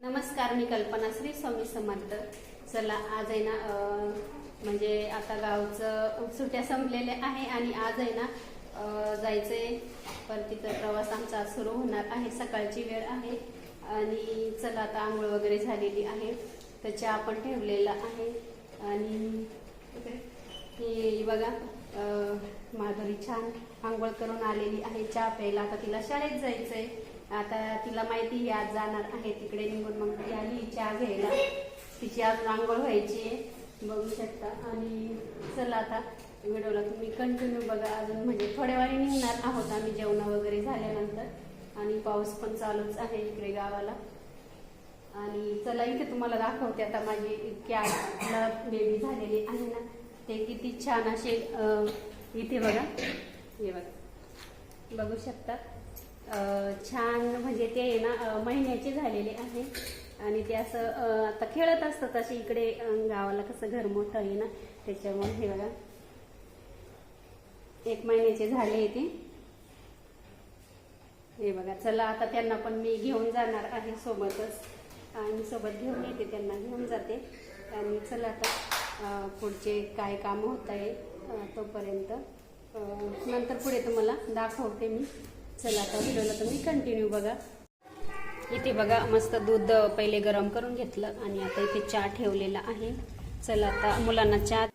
नमस्कार मी कल्पना श्री स्वामी समर्थ. चला आज आहे ना म्हणजे आता गावचं सुट्ट्या संपलेल्या आहे आणि आज आहे ना अं, जायचंय. तिथं प्रवास आमचा सुरू होणार आहे सकाळची वेळ आहे. आणि चला आता आंघोळ वगैरे झालेली आहे. तर चहा पण ठेवलेला आहे. आणि ही बघा माधुरी छान आंघोळ करून आलेली आहे. चहा प्यायला आता तिला शाळेत जायचंय. आता तिला माहिती ही आज जाणार आहे. तिकडे निघून मग ती आली चहा घ्यायला. तिची आज आंघोळ व्हायची आहे बघू शकता. आणि चला आता व्हिडिओला तुम्ही कंटिन्यू बघा अजून. म्हणजे थोड्या वेळी निघणार आहोत आम्ही जेवण वगैरे झाल्यानंतर. आणि पाऊस पण चालूच आहे इकडे गावाला. आणि चला इथे तुम्हाला दाखवते आता माझी इतक्या बेबी झालेली आहे ना. ते किती छान असे इथे बघा. हे बघा. बघू शकता. छान म्हणजे ते आहे ना महिन्याचे झालेले आहे. आणि ते असं आता खेळत असतात असे इकडे गावाला कसं घर मोठं आहे ना त्याच्यामुळे हे बघा. एक महिन्याचे झाले ते. हे बघा चला आता त्यांना पण मी घेऊन जाणार आहे सोबतच. आणि सोबत घेऊन येते त्यांना घेऊन जाते. आणि चला आता पुढचे काय काम होत आहे तोपर्यंत. नंतर पुढे तुम्हाला दाखवते मी. चला आता व्हिडिओला तुम्ही कंटिन्यू बघा. इथे बघा मस्त दूध पहिले गरम करून घेतलं आणि आता इथे चहा ठेवलेला आहे. चला आता मुलांना चहा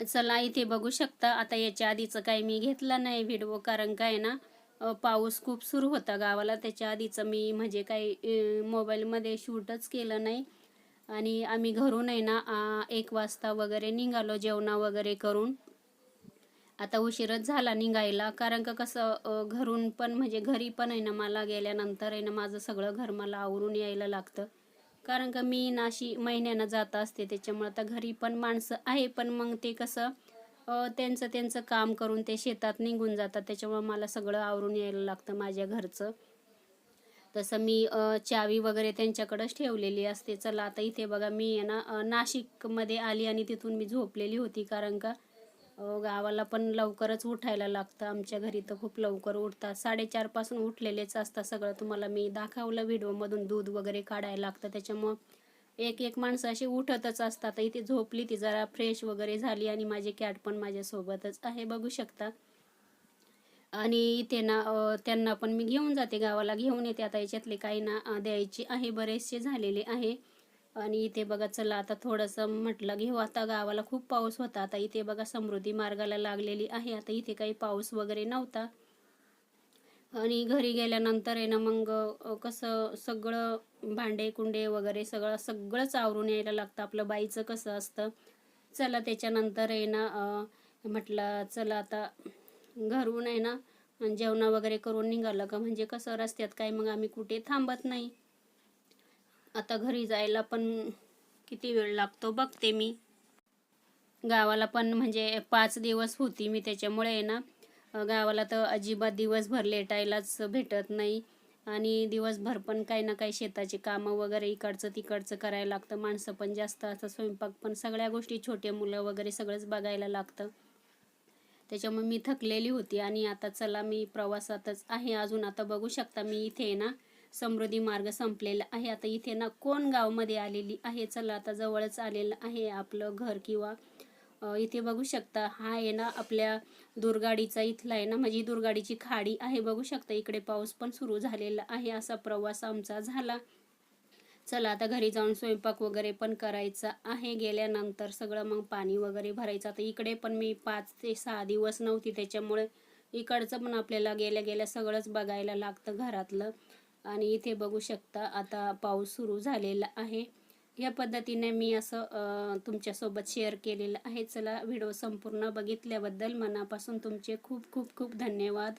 चला इथे बघू शकता. आता याच्या आधीचं काही मी घेतलं नाही व्हिडिओ कारण काय ना पाऊस खूप सुरू होता गावाला. त्याच्या आधीचं मी म्हणजे काही मोबाईलमध्ये शूटच केलं नाही. आणि आम्ही घरून आहे ना एक वाजता वगैरे निघालो जेवणा वगैरे करून. आता उशीरच झाला निघायला. कारण का कसं घरून पण म्हणजे घरी पण आहे ना मला गेल्यानंतर आहे ना माझं सगळं घर मला आवरून यायला लागतं. कारण का मी नाशी महिन्यानं जात असते त्याच्यामुळे आता घरी पण माणसं आहे पण मग ते कसं त्यांचं त्यांचं काम करून ते शेतात निघून जातात. त्याच्यामुळे मला सगळं आवरून यायला लागतं माझ्या घरचं. तसं मी चावी वगैरे त्यांच्याकडंच ठेवलेली असते. चला आता इथे बघा मी आहे ना नाशिकमध्ये आली आणि तिथून मी झोपलेली होती. कारण का गावाला पण लवकरच उठायला लागतं. आमच्या घरी तर खूप लवकर उठतात. साडेचारपासून उठलेलेच असतात सगळं. तुम्हाला मी दाखवलं व्हिडिओमधून दूध वगैरे काढायला लागतं. त्याच्यामुळं एक एक माणसं अशी उठतच असतात. इथे झोपली ती जरा फ्रेश वगैरे झाली आणि माझी कॅट पण माझ्यासोबतच आहे. बघू शकता. आणि इथे ना त्यांना पण मी घेऊन जाते. गावाला घेऊन येते. आता याच्यातले काही ना द्यायचे आहे. बरेचसे झालेले आहे. आणि इथे बघा चला आता थोडंसं म्हटलं घेऊ हो, आता गावाला खूप पाऊस होता. आता इथे बघा समृद्धी मार्गाला लागलेली आहे. आता इथे काही पाऊस वगैरे नव्हता. आणि घरी गेल्यानंतर आहे ना मग कसं सगळं भांडे कुंडे वगैरे सगळं सगळंच आवरून यायला लागतं. आपलं बाईचं कसं असतं. चला त्याच्यानंतर आहे ना म्हटलं चला आता घरून आहे ना जेवण वगैरे करून निघालं का? म्हणजे कसं रस्त्यात काय मग आम्ही कुठे थांबत नाही. आता घरी जायला पण किती वेळ लागतो बघते मी. गावाला पण म्हणजे पाच दिवस होती मी त्याच्यामुळे आहे ना गावाला तर अजिबात दिवसभर लेटायलाच भेटत नाही. आणि दिवसभर पण काही ना काही शेताची कामं वगैरे इकडचं तिकडचं करायला लागतं. माणसं पण जास्त असं स्वयंपाक पण सगळ्या गोष्टी छोटे मुलं वगैरे सगळंच बघायला लागतं. त्याच्यामुळे मी थकलेली होती आणि आता चला मी प्रवासातच आहे. अजून आता बघू शकता मी इथे आहे ना समृद्धी मार्ग संपलेला आहे. आता इथे ना कोण गावमध्ये आलेली आहे? चला आता जवळच आलेलं आहे आपलं घर किंवा इथे बघू शकता. हा आहे ना आपल्या दुर्गाडीचा इथला आहे ना म्हणजे दुर्गाडीची खाडी आहे. बघू शकता इकडे पाऊस पण सुरू झालेला आहे. असा प्रवास आमचा झाला. चला आता घरी जाऊन स्वयंपाक वगैरे पण करायचा आहे. गेल्यानंतर सगळं मग पाणी वगैरे भरायचं. आता इकडे पण मी पाच ते सहा दिवस नव्हती. त्याच्यामुळे इकडचं पण आपल्याला गेल्या गेल्या सगळंच बघायला लागतं घरातलं. आणि इथे बघू शकता आता पाऊस सुरू झालेला आहे. या पद्धतीने मी असं तुमच्यासोबत शेअर केलेलं आहे. चला व्हिडिओ संपूर्ण बघितल्याबद्दल मनापासून तुमचे खूप खूप खूप धन्यवाद.